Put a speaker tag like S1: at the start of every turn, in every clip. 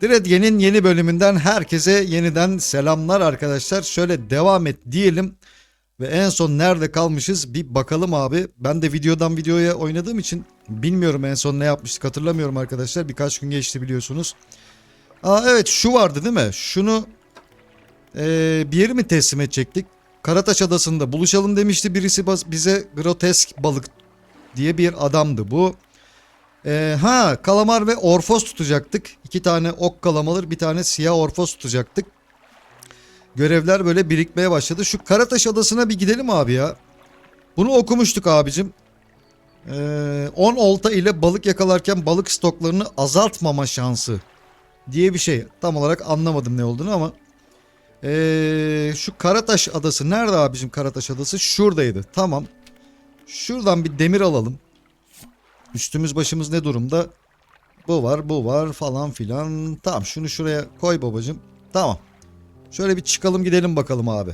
S1: Diredye'nin yeni bölümünden herkese yeniden selamlar arkadaşlar. Şöyle devam et diyelim. Ve en son nerede kalmışız bir bakalım abi. Ben de videodan videoya oynadığım için bilmiyorum en son ne yapmıştık hatırlamıyorum arkadaşlar. Birkaç gün geçti biliyorsunuz. Aa evet şu vardı değil mi? Şunu eee, bir yeri mi teslim edecektik? Karataş Adası'nda buluşalım demişti birisi bize grotesk balık diye bir adamdı bu. Ee, ha kalamar ve orfos tutacaktık. İki tane ok kalamalır bir tane siyah orfos tutacaktık. Görevler böyle birikmeye başladı. Şu Karataş Adası'na bir gidelim abi ya. Bunu okumuştuk abicim. Ee, 10 olta ile balık yakalarken balık stoklarını azaltmama şansı diye bir şey. Tam olarak anlamadım ne olduğunu ama. Ee, şu Karataş Adası nerede abicim Karataş Adası? Şuradaydı. Tamam. Şuradan bir demir alalım. Üstümüz başımız ne durumda? Bu var, bu var falan filan. Tamam şunu şuraya koy babacım. Tamam. Şöyle bir çıkalım gidelim bakalım abi.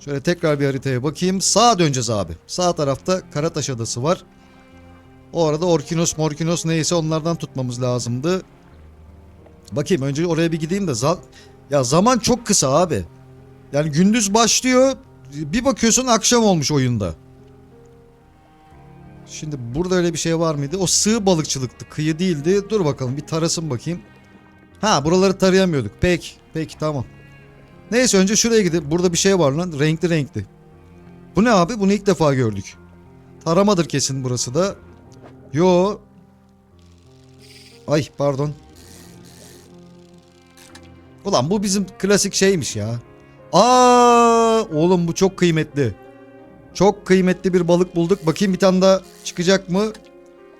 S1: Şöyle tekrar bir haritaya bakayım. Sağa döneceğiz abi. Sağ tarafta Karataş Adası var. O arada Orkinos Morkinos neyse onlardan tutmamız lazımdı. Bakayım önce oraya bir gideyim de. za- ya zaman çok kısa abi. Yani gündüz başlıyor. Bir bakıyorsun akşam olmuş oyunda. Şimdi burada öyle bir şey var mıydı? O sığ balıkçılıktı. Kıyı değildi. Dur bakalım bir tarasın bakayım. Ha buraları tarayamıyorduk. Peki. Peki tamam. Neyse önce şuraya gidip burada bir şey var lan. Renkli renkli. Bu ne abi? Bunu ilk defa gördük. Taramadır kesin burası da. Yo. Ay pardon. Ulan bu bizim klasik şeymiş ya. Aa oğlum bu çok kıymetli. Çok kıymetli bir balık bulduk. Bakayım bir tane daha çıkacak mı?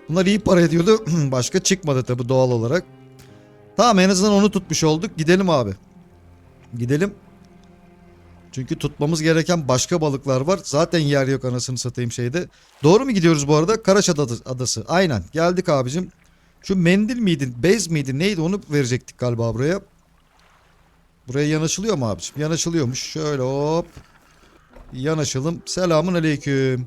S1: Bunlar iyi para ediyordu. Başka çıkmadı tabi doğal olarak. Tamam en azından onu tutmuş olduk. Gidelim abi. Gidelim. Çünkü tutmamız gereken başka balıklar var. Zaten yer yok anasını satayım şeyde. Doğru mu gidiyoruz bu arada? Karaçat Adası. Aynen. Geldik abicim. Şu mendil miydi? Bez miydi? Neydi? Onu verecektik galiba buraya. Buraya yanaşılıyor mu abicim? Yanaşılıyormuş. Şöyle hop. Yanaşalım. Selamun aleyküm.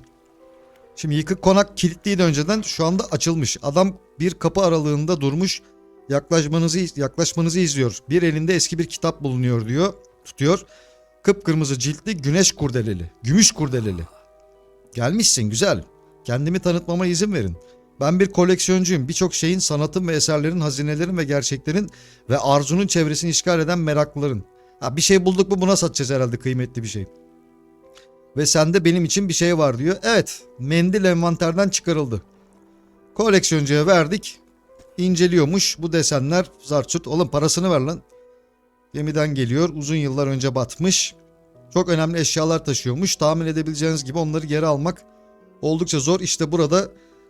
S1: Şimdi yıkık konak kilitliydi önceden. Şu anda açılmış. Adam bir kapı aralığında durmuş. Yaklaşmanızı yaklaşmanızı izliyor. Bir elinde eski bir kitap bulunuyor diyor. Tutuyor. Kıpkırmızı ciltli güneş kurdeleli. Gümüş kurdeleli. Gelmişsin güzel. Kendimi tanıtmama izin verin. Ben bir koleksiyoncuyum. Birçok şeyin, sanatın ve eserlerin, hazinelerin ve gerçeklerin ve arzunun çevresini işgal eden meraklıların. Ha, bir şey bulduk mu buna satacağız herhalde kıymetli bir şey. Ve sende benim için bir şey var diyor. Evet, mendil envanterden çıkarıldı. Koleksiyoncuya verdik. İnceliyormuş bu desenler zarçut. Oğlum parasını ver lan. Gemiden geliyor. Uzun yıllar önce batmış. Çok önemli eşyalar taşıyormuş. Tahmin edebileceğiniz gibi onları geri almak oldukça zor. İşte burada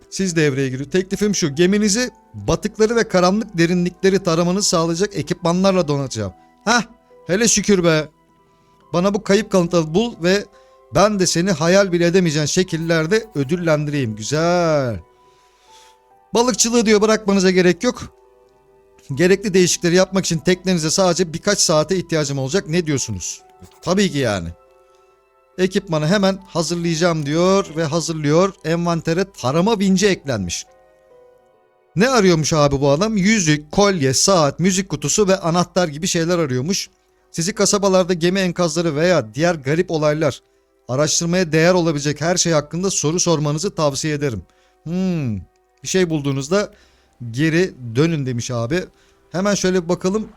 S1: siz devreye giriyor. Teklifim şu. Geminizi batıkları ve karanlık derinlikleri taramanızı sağlayacak ekipmanlarla donatacağım. Hah hele şükür be. Bana bu kayıp kalıntıları bul ve ben de seni hayal bile edemeyeceğin şekillerde ödüllendireyim. Güzel. Balıkçılığı diyor bırakmanıza gerek yok. Gerekli değişiklikleri yapmak için teknenize sadece birkaç saate ihtiyacım olacak. Ne diyorsunuz? Tabii ki yani. Ekipmanı hemen hazırlayacağım diyor ve hazırlıyor. Envantere tarama vinci eklenmiş. Ne arıyormuş abi bu adam? Yüzük, kolye, saat, müzik kutusu ve anahtar gibi şeyler arıyormuş. Sizi kasabalarda gemi enkazları veya diğer garip olaylar, araştırmaya değer olabilecek her şey hakkında soru sormanızı tavsiye ederim. Hmm, bir şey bulduğunuzda geri dönün demiş abi. Hemen şöyle bir bakalım.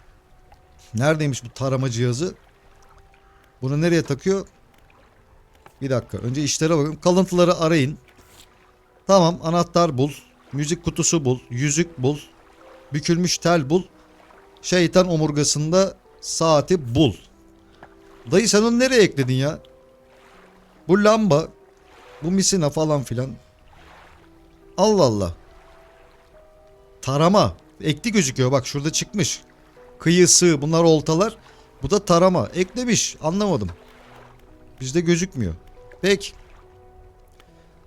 S1: Neredeymiş bu tarama cihazı? Bunu nereye takıyor? Bir dakika. Önce işlere bakın. Kalıntıları arayın. Tamam anahtar bul. Müzik kutusu bul. Yüzük bul. Bükülmüş tel bul. Şeytan omurgasında saati bul. Dayı sen onu nereye ekledin ya? Bu lamba. Bu misina falan filan. Allah Allah. Tarama. Ekli gözüküyor bak şurada çıkmış. Kıyısı bunlar oltalar. Bu da tarama. Eklemiş. Anlamadım. Bizde gözükmüyor. Peki.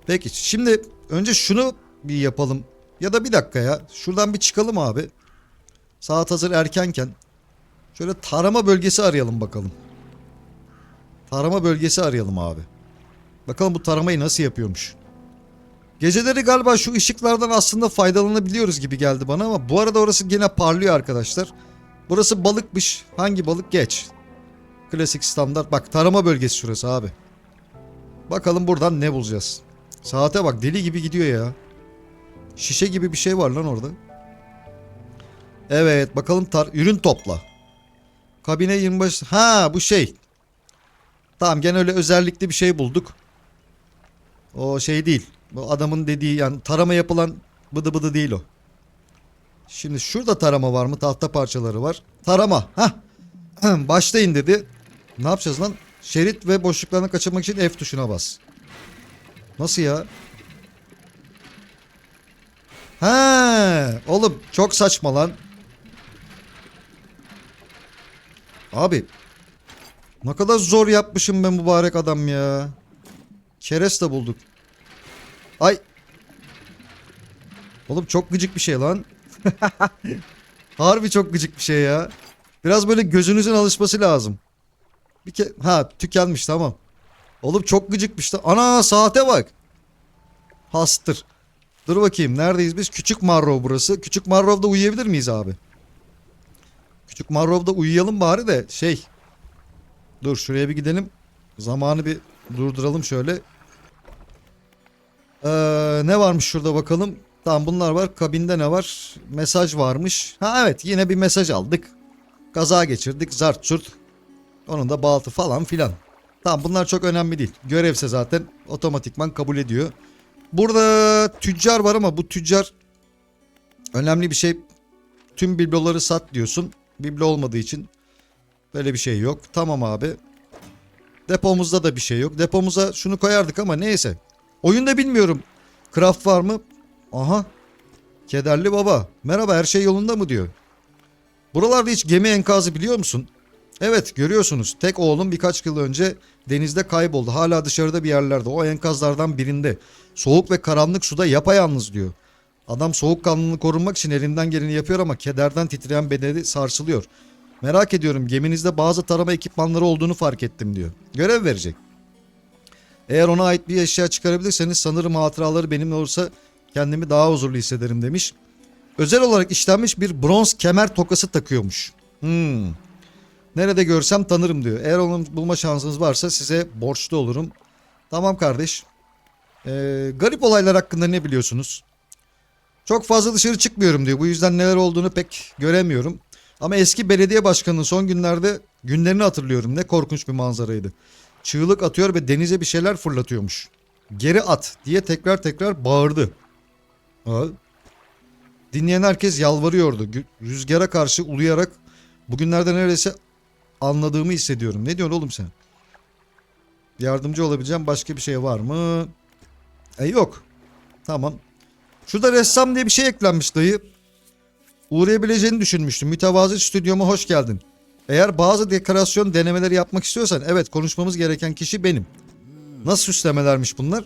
S1: Peki şimdi önce şunu bir yapalım. Ya da bir dakika ya. Şuradan bir çıkalım abi. Saat hazır erkenken. Şöyle tarama bölgesi arayalım bakalım. Tarama bölgesi arayalım abi. Bakalım bu taramayı nasıl yapıyormuş. Geceleri galiba şu ışıklardan aslında faydalanabiliyoruz gibi geldi bana ama bu arada orası gene parlıyor arkadaşlar. Burası balıkmış. Hangi balık? Geç. Klasik standart. Bak tarama bölgesi şurası abi. Bakalım buradan ne bulacağız. Saate bak deli gibi gidiyor ya. Şişe gibi bir şey var lan orada. Evet bakalım tar ürün topla. Kabine 25. Ha bu şey. Tamam gene öyle özellikli bir şey bulduk. O şey değil. Bu adamın dediği yani tarama yapılan bıdı bıdı değil o. Şimdi şurada tarama var mı? Tahta parçaları var. Tarama. Hah. Başlayın dedi. Ne yapacağız lan? Şerit ve boşluklarını kaçırmak için F tuşuna bas. Nasıl ya? Ha, oğlum çok saçma lan. Abi ne kadar zor yapmışım ben mübarek adam ya. Kereste bulduk. Ay. Oğlum çok gıcık bir şey lan. Harbi çok gıcık bir şey ya. Biraz böyle gözünüzün alışması lazım. Bir ke ha tükenmiş tamam. Oğlum çok gıcıkmış da. Ana saate bak. Hastır. Dur bakayım neredeyiz biz? Küçük Marrov burası. Küçük Marrov'da uyuyabilir miyiz abi? Küçük Marrov'da uyuyalım bari de şey. Dur şuraya bir gidelim. Zamanı bir durduralım şöyle. Ee, ne varmış şurada bakalım. Tamam bunlar var. Kabinde ne var? Mesaj varmış. Ha evet yine bir mesaj aldık. Kaza geçirdik. Zart çurt. Onun da baltı falan filan. Tamam bunlar çok önemli değil. Görevse zaten otomatikman kabul ediyor. Burada tüccar var ama bu tüccar önemli bir şey. Tüm bibloları sat diyorsun. Biblo olmadığı için böyle bir şey yok. Tamam abi. Depomuzda da bir şey yok. Depomuza şunu koyardık ama neyse. Oyunda bilmiyorum. Craft var mı? Aha. Kederli baba. Merhaba her şey yolunda mı diyor. Buralarda hiç gemi enkazı biliyor musun? Evet görüyorsunuz. Tek oğlum birkaç yıl önce denizde kayboldu. Hala dışarıda bir yerlerde. O enkazlardan birinde. Soğuk ve karanlık suda yapayalnız diyor. Adam soğukkanlılığını korunmak için elinden geleni yapıyor ama kederden titreyen bedeni sarsılıyor. Merak ediyorum geminizde bazı tarama ekipmanları olduğunu fark ettim diyor. Görev verecek. Eğer ona ait bir eşya çıkarabilirseniz sanırım hatıraları benimle olursa kendimi daha huzurlu hissederim demiş. Özel olarak işlenmiş bir bronz kemer tokası takıyormuş. Hmm. Nerede görsem tanırım diyor. Eğer onu bulma şansınız varsa size borçlu olurum. Tamam kardeş. Ee, garip olaylar hakkında ne biliyorsunuz? Çok fazla dışarı çıkmıyorum diyor. Bu yüzden neler olduğunu pek göremiyorum. Ama eski belediye başkanının son günlerde günlerini hatırlıyorum. Ne korkunç bir manzaraydı. Çığlık atıyor ve denize bir şeyler fırlatıyormuş. Geri at diye tekrar tekrar bağırdı. Dinleyen herkes yalvarıyordu. Rüzgara karşı uluyarak bugünlerde neredeyse anladığımı hissediyorum. Ne diyorsun oğlum sen? Yardımcı olabileceğim başka bir şey var mı? E yok. Tamam. Şurada ressam diye bir şey eklenmiş dayı. Uğrayabileceğini düşünmüştüm. Mütevazı stüdyoma hoş geldin. Eğer bazı dekorasyon denemeleri yapmak istiyorsan evet konuşmamız gereken kişi benim. Nasıl süslemelermiş bunlar?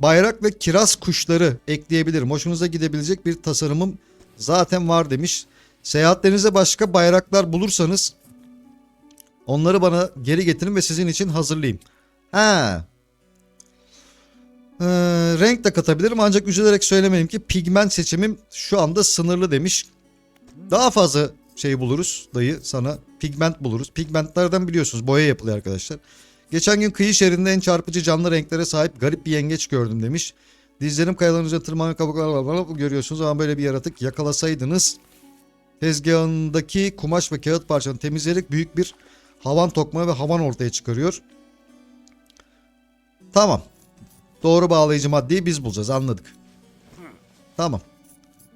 S1: Bayrak ve kiraz kuşları ekleyebilirim. Hoşunuza gidebilecek bir tasarımım zaten var demiş. Seyahatlerinize başka bayraklar bulursanız onları bana geri getirin ve sizin için hazırlayayım. Ha. Ee, renk de katabilirim ancak üzülerek söylemeliyim ki pigment seçimim şu anda sınırlı demiş. Daha fazla şey buluruz dayı sana. Pigment buluruz. Pigmentlerden biliyorsunuz boya yapılıyor arkadaşlar. Geçen gün kıyı şehrinde en çarpıcı canlı renklere sahip garip bir yengeç gördüm demiş. Dizlerim kayaların üzerine tırmanan kabuklar. Görüyorsunuz ama böyle bir yaratık yakalasaydınız tezgahındaki kumaş ve kağıt parçanı temizleyerek büyük bir havan tokma ve havan ortaya çıkarıyor. Tamam. Doğru bağlayıcı maddeyi biz bulacağız anladık. Tamam.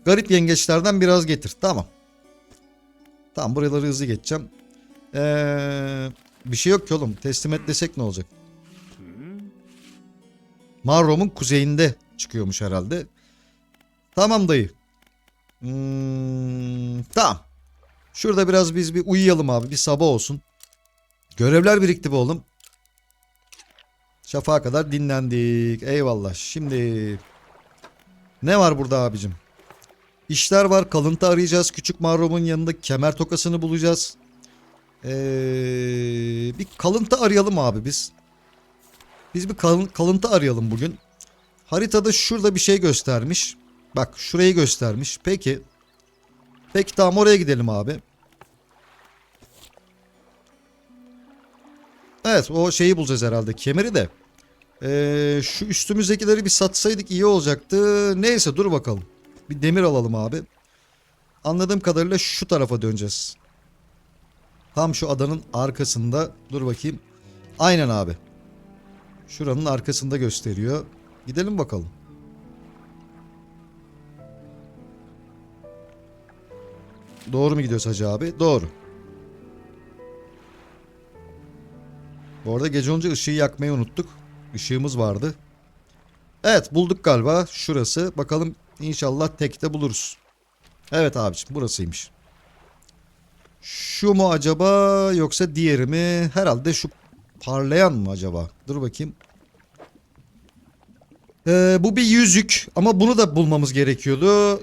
S1: Garip yengeçlerden biraz getir. Tamam. Tamam buraları hızlı geçeceğim. Ee, bir şey yok ki oğlum. Teslim et desek ne olacak? Marrom'un kuzeyinde çıkıyormuş herhalde. Tamam dayı. Hmm, tamam. Şurada biraz biz bir uyuyalım abi. Bir sabah olsun. Görevler birikti be oğlum. Şafağa kadar dinlendik. Eyvallah. Şimdi ne var burada abicim? İşler var. Kalıntı arayacağız. Küçük Marrom'un yanında kemer tokasını bulacağız. Ee, bir kalıntı arayalım abi biz. Biz bir kalın- kalıntı arayalım bugün. Haritada şurada bir şey göstermiş. Bak şurayı göstermiş. Peki. Peki tamam oraya gidelim abi. Evet o şeyi bulacağız herhalde. Kemeri de. Ee, şu üstümüzdekileri bir satsaydık iyi olacaktı. Neyse dur bakalım. Bir demir alalım abi. Anladığım kadarıyla şu tarafa döneceğiz. Tam şu adanın arkasında. Dur bakayım. Aynen abi. Şuranın arkasında gösteriyor. Gidelim bakalım. Doğru mu gidiyoruz hacı abi? Doğru. Bu arada gece olunca ışığı yakmayı unuttuk. Işığımız vardı. Evet bulduk galiba. Şurası. Bakalım inşallah tekte buluruz. Evet abiciğim burasıymış. Şu mu acaba yoksa diğeri mi? Herhalde şu parlayan mı acaba? Dur bakayım. Ee, bu bir yüzük ama bunu da bulmamız gerekiyordu.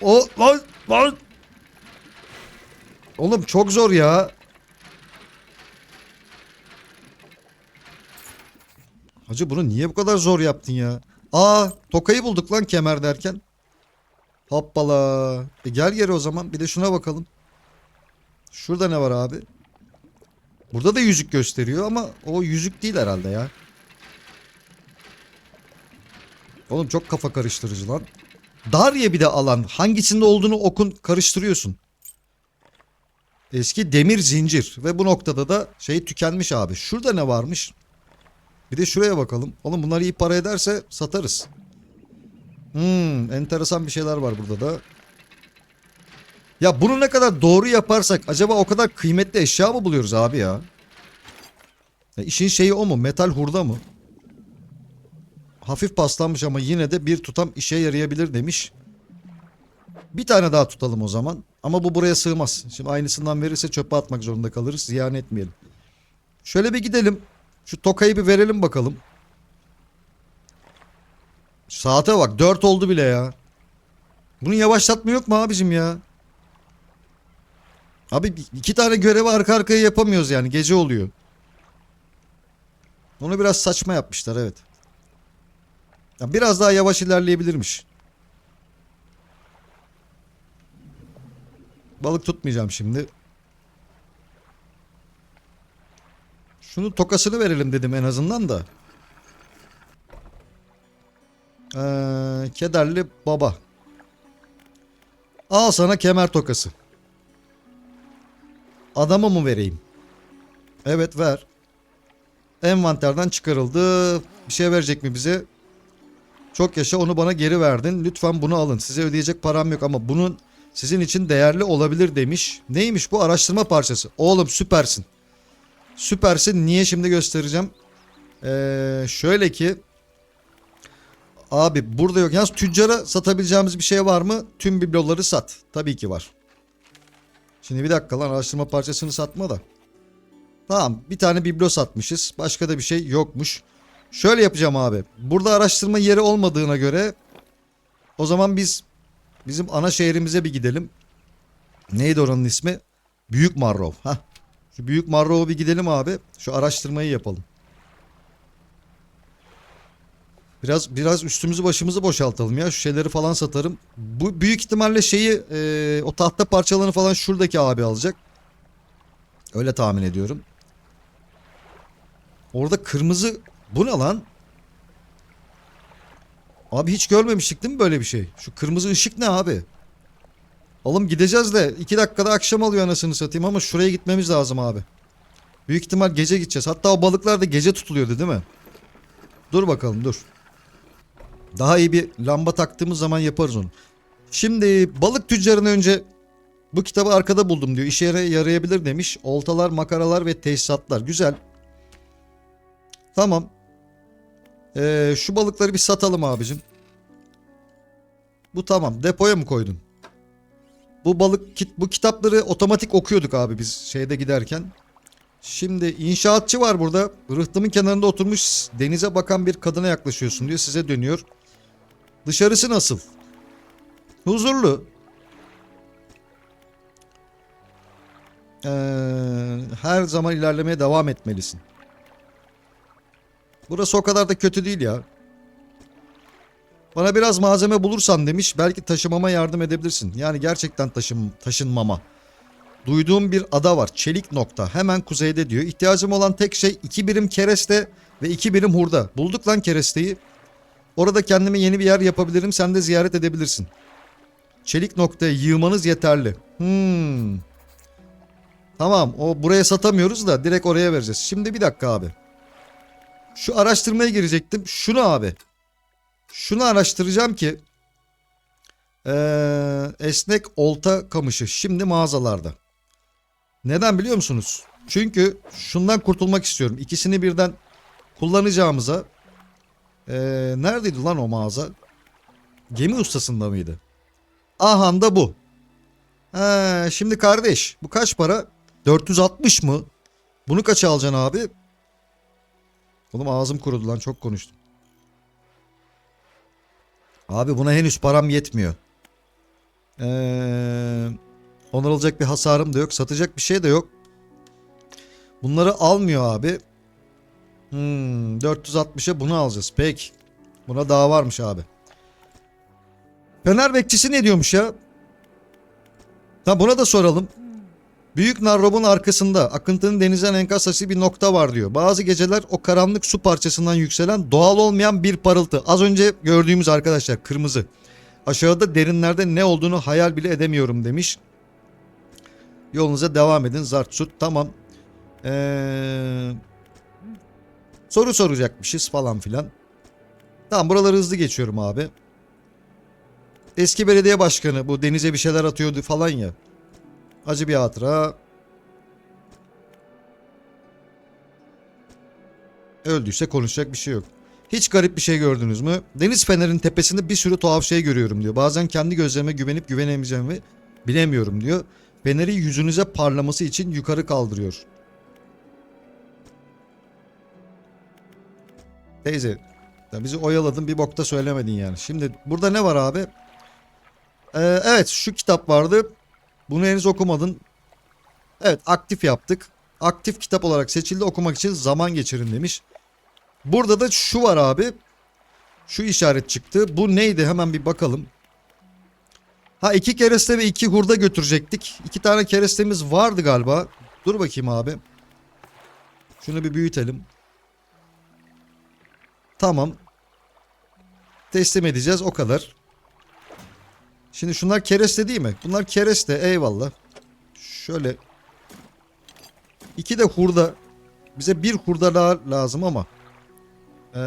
S1: O lan lan. Oğlum çok zor ya. Hacı bunu niye bu kadar zor yaptın ya? Aa tokayı bulduk lan kemer derken. Hoppala. E gel geri o zaman bir de şuna bakalım. Şurada ne var abi? Burada da yüzük gösteriyor ama o yüzük değil herhalde ya. Oğlum çok kafa karıştırıcı lan. Darya bir de alan. Hangisinde olduğunu okun karıştırıyorsun. Eski demir zincir. Ve bu noktada da şey tükenmiş abi. Şurada ne varmış? Bir de şuraya bakalım. Oğlum bunlar iyi para ederse satarız. Hmm, enteresan bir şeyler var burada da. Ya bunu ne kadar doğru yaparsak acaba o kadar kıymetli eşya mı buluyoruz abi ya? ya işin şeyi o mu? Metal hurda mı? Hafif paslanmış ama yine de bir tutam işe yarayabilir demiş. Bir tane daha tutalım o zaman. Ama bu buraya sığmaz. Şimdi aynısından verirse çöpe atmak zorunda kalırız. Ziyan etmeyelim. Şöyle bir gidelim. Şu tokayı bir verelim bakalım. Saate bak 4 oldu bile ya. Bunun yavaşlatma yok mu abicim ya? Abi iki tane görevi arka arkaya yapamıyoruz yani gece oluyor. Onu biraz saçma yapmışlar evet. Ya biraz daha yavaş ilerleyebilirmiş. Balık tutmayacağım şimdi. Şunu tokasını verelim dedim en azından da. Ee, kederli baba. Al sana kemer tokası. Adama mı vereyim? Evet ver. Envanterden çıkarıldı. Bir şey verecek mi bize? Çok yaşa onu bana geri verdin. Lütfen bunu alın. Size ödeyecek param yok ama bunun sizin için değerli olabilir demiş. Neymiş bu araştırma parçası? Oğlum süpersin. Süpersin. Niye şimdi göstereceğim? Ee, şöyle ki Abi burada yok. Yalnız tüccara satabileceğimiz bir şey var mı? Tüm bibloları sat. Tabii ki var. Şimdi bir dakika lan araştırma parçasını satma da. Tamam bir tane biblo satmışız. Başka da bir şey yokmuş. Şöyle yapacağım abi. Burada araştırma yeri olmadığına göre o zaman biz bizim ana şehrimize bir gidelim. Neydi oranın ismi? Büyük Marrov. Hah. Şu Büyük Marrov'a bir gidelim abi. Şu araştırmayı yapalım. Biraz biraz üstümüzü başımızı boşaltalım ya. Şu şeyleri falan satarım. Bu büyük ihtimalle şeyi e, o tahta parçalarını falan şuradaki abi alacak. Öyle tahmin ediyorum. Orada kırmızı bu ne lan? Abi hiç görmemiştik değil mi böyle bir şey? Şu kırmızı ışık ne abi? Oğlum gideceğiz de iki dakikada akşam alıyor anasını satayım ama şuraya gitmemiz lazım abi. Büyük ihtimal gece gideceğiz. Hatta o balıklar da gece tutuluyordu değil mi? Dur bakalım dur. Daha iyi bir lamba taktığımız zaman yaparız onu. Şimdi balık tüccarını önce bu kitabı arkada buldum diyor. İşe yara- yarayabilir demiş. Oltalar, makaralar ve tesisatlar. Güzel. Tamam. Ee, şu balıkları bir satalım abicim. Bu tamam. Depoya mı koydun? Bu balık kit bu kitapları otomatik okuyorduk abi biz şeyde giderken. Şimdi inşaatçı var burada. Rıhtımın kenarında oturmuş denize bakan bir kadına yaklaşıyorsun diyor. Size dönüyor. Dışarısı nasıl? Huzurlu. Ee, her zaman ilerlemeye devam etmelisin. Burası o kadar da kötü değil ya. Bana biraz malzeme bulursan demiş. Belki taşımama yardım edebilirsin. Yani gerçekten taşım, taşınmama. Duyduğum bir ada var. Çelik nokta. Hemen kuzeyde diyor. İhtiyacım olan tek şey iki birim kereste ve iki birim hurda. Bulduk lan keresteyi. Orada kendime yeni bir yer yapabilirim. Sen de ziyaret edebilirsin. Çelik noktaya yığmanız yeterli. Hmm. Tamam o buraya satamıyoruz da direkt oraya vereceğiz. Şimdi bir dakika abi. Şu araştırmaya girecektim. Şunu abi. Şunu araştıracağım ki ee, esnek olta kamışı şimdi mağazalarda. Neden biliyor musunuz? Çünkü şundan kurtulmak istiyorum. İkisini birden kullanacağımıza ee, neredeydi lan o mağaza? Gemi ustasında mıydı? Ahan da bu. He, şimdi kardeş bu kaç para? 460 mı? Bunu kaça alacaksın abi? Oğlum ağzım kurudu lan çok konuştum. Abi buna henüz param yetmiyor. Ee, onarılacak bir hasarım da yok. Satacak bir şey de yok. Bunları almıyor abi. Hmm, 460'a bunu alacağız. Peki. Buna daha varmış abi. Fener bekçisi ne diyormuş ya? Ha buna da soralım. Büyük Narrob'un arkasında akıntının denizden enkaz taşı bir nokta var diyor. Bazı geceler o karanlık su parçasından yükselen doğal olmayan bir parıltı. Az önce gördüğümüz arkadaşlar kırmızı. Aşağıda derinlerde ne olduğunu hayal bile edemiyorum demiş. Yolunuza devam edin Zartsut. Tamam. Ee, soru soracakmışız falan filan. Tamam buraları hızlı geçiyorum abi. Eski belediye başkanı bu denize bir şeyler atıyordu falan ya. Acı bir hatıra. Öldüyse konuşacak bir şey yok. Hiç garip bir şey gördünüz mü? Deniz fenerinin tepesinde bir sürü tuhaf şey görüyorum diyor. Bazen kendi gözlerime güvenip güvenemeyeceğimi bilemiyorum diyor. Feneri yüzünüze parlaması için yukarı kaldırıyor. Teyze ya bizi oyaladın bir bokta söylemedin yani. Şimdi burada ne var abi? Ee, evet şu kitap vardı. Bunu henüz okumadın. Evet aktif yaptık. Aktif kitap olarak seçildi okumak için zaman geçirin demiş. Burada da şu var abi. Şu işaret çıktı. Bu neydi hemen bir bakalım. Ha iki kereste ve iki hurda götürecektik. İki tane kerestemiz vardı galiba. Dur bakayım abi. Şunu bir büyütelim. Tamam. Teslim edeceğiz o kadar. Şimdi şunlar kereste değil mi? Bunlar kereste eyvallah. Şöyle. İki de hurda. Bize bir hurda daha lazım ama. Ee,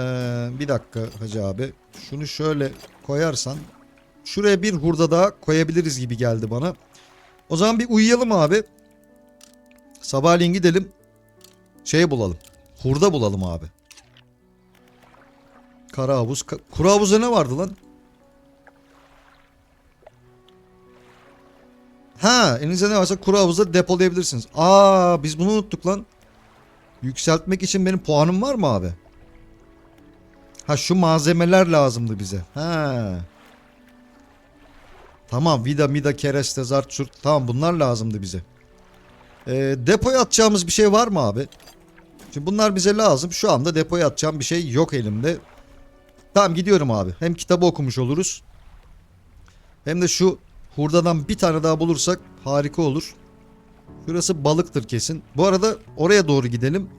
S1: bir dakika hacı abi. Şunu şöyle koyarsan. Şuraya bir hurda daha koyabiliriz gibi geldi bana. O zaman bir uyuyalım abi. Sabahleyin gidelim. Şey bulalım. Hurda bulalım abi. Kara havuz. Kuru havuzda ne vardı lan? Ha elinizde ne varsa kuru havuzda depolayabilirsiniz. Aa biz bunu unuttuk lan. Yükseltmek için benim puanım var mı abi? Ha şu malzemeler lazımdı bize. Ha. Tamam vida mida kereste zart şurt. Tamam bunlar lazımdı bize. Ee, depoya atacağımız bir şey var mı abi? Şimdi bunlar bize lazım. Şu anda depoya atacağım bir şey yok elimde. Tamam gidiyorum abi. Hem kitabı okumuş oluruz. Hem de şu hurdadan bir tane daha bulursak harika olur. Şurası balıktır kesin. Bu arada oraya doğru gidelim.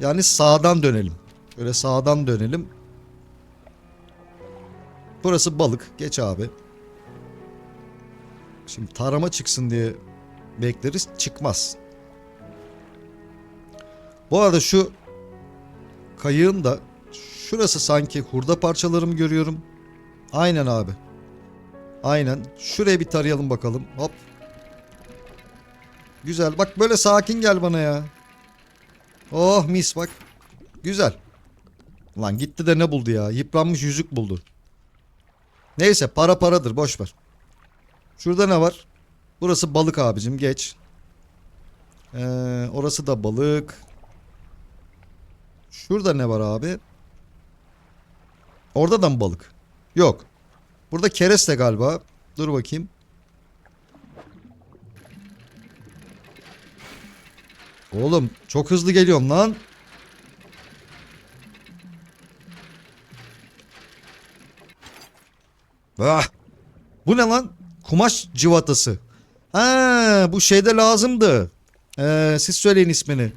S1: Yani sağdan dönelim. Böyle sağdan dönelim. Burası balık. Geç abi. Şimdi tarama çıksın diye bekleriz. Çıkmaz. Bu arada şu kayığın da şurası sanki hurda parçalarımı görüyorum. Aynen abi. Aynen. Şuraya bir tarayalım bakalım. Hop. Güzel. Bak böyle sakin gel bana ya. Oh mis bak. Güzel. Lan gitti de ne buldu ya? Yıpranmış yüzük buldu. Neyse para paradır boş ver. Şurada ne var? Burası balık abicim geç. Ee, orası da balık. Şurada ne var abi? Orada da mı balık? Yok. Burada kereste galiba. Dur bakayım. Oğlum çok hızlı geliyorum lan. Ah. Bu ne lan? Kumaş civatası. Ha, bu şeyde lazımdı. Ee, siz söyleyin ismini.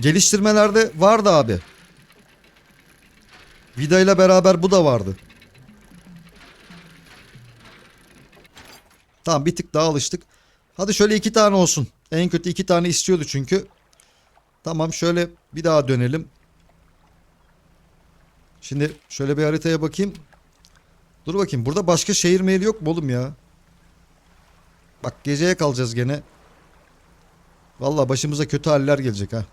S1: Geliştirmelerde vardı abi. Vida ile beraber bu da vardı. Tamam bir tık daha alıştık. Hadi şöyle iki tane olsun. En kötü iki tane istiyordu çünkü. Tamam şöyle bir daha dönelim. Şimdi şöyle bir haritaya bakayım. Dur bakayım burada başka şehir meyli yok mu oğlum ya? Bak geceye kalacağız gene. Vallahi başımıza kötü haller gelecek ha.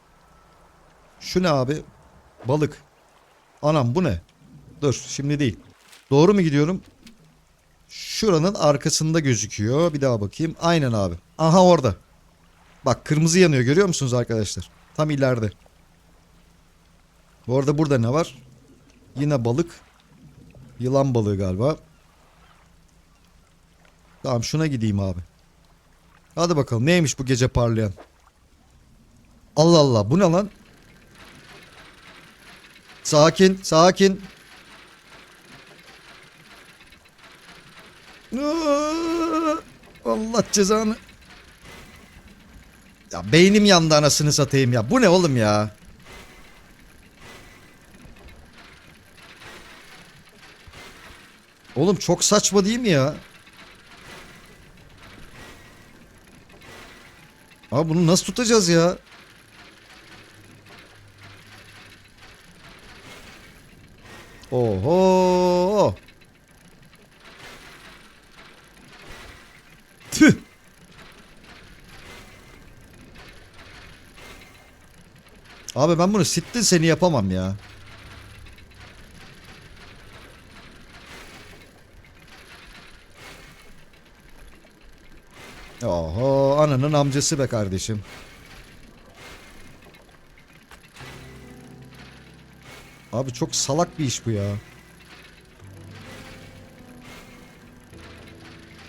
S1: Şu ne abi? Balık. Anam bu ne? Dur şimdi değil. Doğru mu gidiyorum? Şuranın arkasında gözüküyor. Bir daha bakayım. Aynen abi. Aha orada. Bak kırmızı yanıyor görüyor musunuz arkadaşlar? Tam ileride. Bu arada burada ne var? Yine balık. Yılan balığı galiba. Tamam şuna gideyim abi. Hadi bakalım neymiş bu gece parlayan? Allah Allah bu ne lan? Sakin sakin. Allah cezanı. Ya beynim yandı anasını satayım ya. Bu ne oğlum ya? Oğlum çok saçma değil mi ya? Abi bunu nasıl tutacağız ya? Oho! Abi ben bunu sittin seni yapamam ya. Oho ananın amcası be kardeşim. Abi çok salak bir iş bu ya.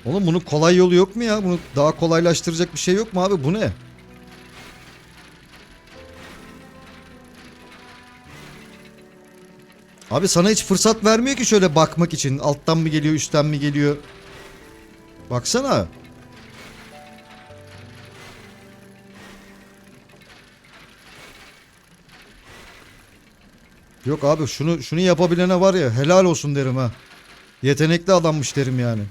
S1: Oğlum bunun kolay yolu yok mu ya? Bunu daha kolaylaştıracak bir şey yok mu abi? Bu ne? Abi sana hiç fırsat vermiyor ki şöyle bakmak için. Alttan mı geliyor, üstten mi geliyor? Baksana. Yok abi şunu şunu yapabilene var ya helal olsun derim ha. Yetenekli adammış derim yani.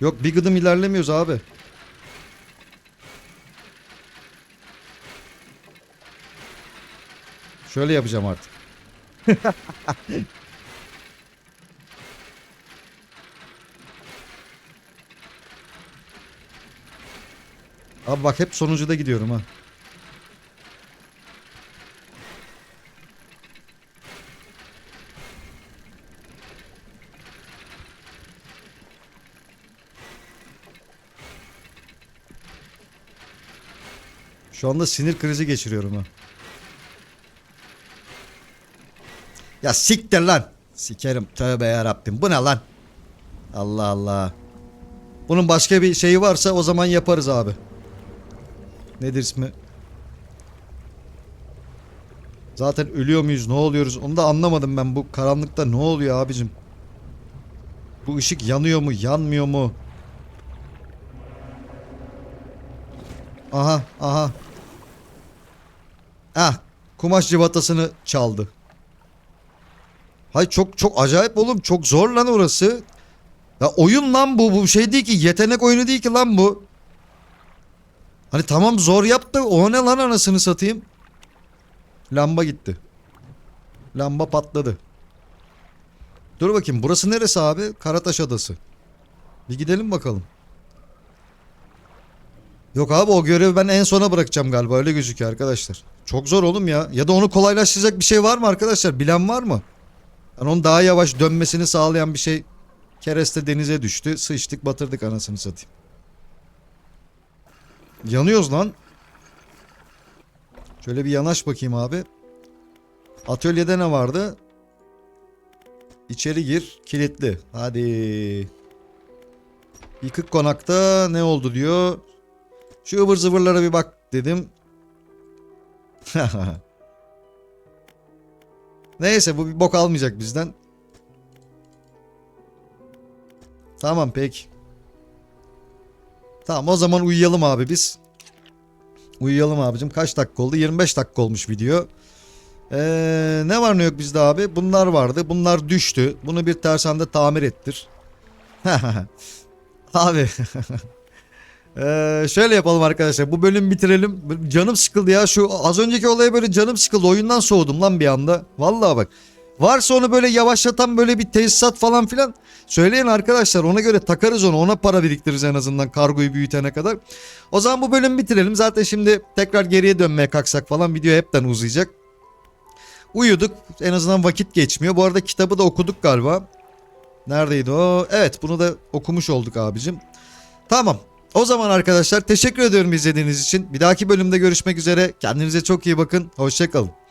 S1: Yok bir gıdım ilerlemiyoruz abi. Şöyle yapacağım artık. Abi bak hep sonuncuda gidiyorum ha. Şu anda sinir krizi geçiriyorum ha. Ya siktir lan. Sikerim tövbe yarabbim. Bu ne lan? Allah Allah. Bunun başka bir şeyi varsa o zaman yaparız abi. Nedir ismi? Zaten ölüyor muyuz ne oluyoruz onu da anlamadım ben bu karanlıkta ne oluyor abicim. Bu ışık yanıyor mu yanmıyor mu? Aha aha. Ah kumaş cıvatasını çaldı. Hay çok çok acayip oğlum çok zor lan orası. Ya oyun lan bu bu şey değil ki yetenek oyunu değil ki lan bu. Hani tamam zor yaptı o ne lan anasını satayım. Lamba gitti. Lamba patladı. Dur bakayım burası neresi abi? Karataş Adası. Bir gidelim bakalım. Yok abi o görevi ben en sona bırakacağım galiba öyle gözüküyor arkadaşlar. Çok zor oğlum ya. Ya da onu kolaylaştıracak bir şey var mı arkadaşlar? Bilen var mı? Yani onun daha yavaş dönmesini sağlayan bir şey. Kereste denize düştü. Sıçtık batırdık anasını satayım. Yanıyoruz lan. Şöyle bir yanaş bakayım abi. Atölyede ne vardı? İçeri gir. Kilitli. Hadi. Yıkık konakta ne oldu diyor. Şu ıvır zıvırlara bir bak dedim. Neyse bu bir bok almayacak bizden. Tamam peki. Tamam o zaman uyuyalım abi biz. Uyuyalım abicim. Kaç dakika oldu? 25 dakika olmuş video. Ee, ne var ne yok bizde abi? Bunlar vardı. Bunlar düştü. Bunu bir tersanede tamir ettir. abi. Ee, şöyle yapalım arkadaşlar. Bu bölüm bitirelim. Canım sıkıldı ya. Şu az önceki olaya böyle canım sıkıldı. Oyundan soğudum lan bir anda. Vallahi bak. Varsa onu böyle yavaşlatan böyle bir tesisat falan filan söyleyin arkadaşlar. Ona göre takarız onu. Ona para biriktiririz en azından kargoyu büyütene kadar. O zaman bu bölümü bitirelim. Zaten şimdi tekrar geriye dönmeye kalksak falan video hepten uzayacak. Uyuduk. En azından vakit geçmiyor. Bu arada kitabı da okuduk galiba. Neredeydi o? Evet bunu da okumuş olduk abicim. Tamam. O zaman arkadaşlar teşekkür ediyorum izlediğiniz için. Bir dahaki bölümde görüşmek üzere. Kendinize çok iyi bakın. Hoşçakalın.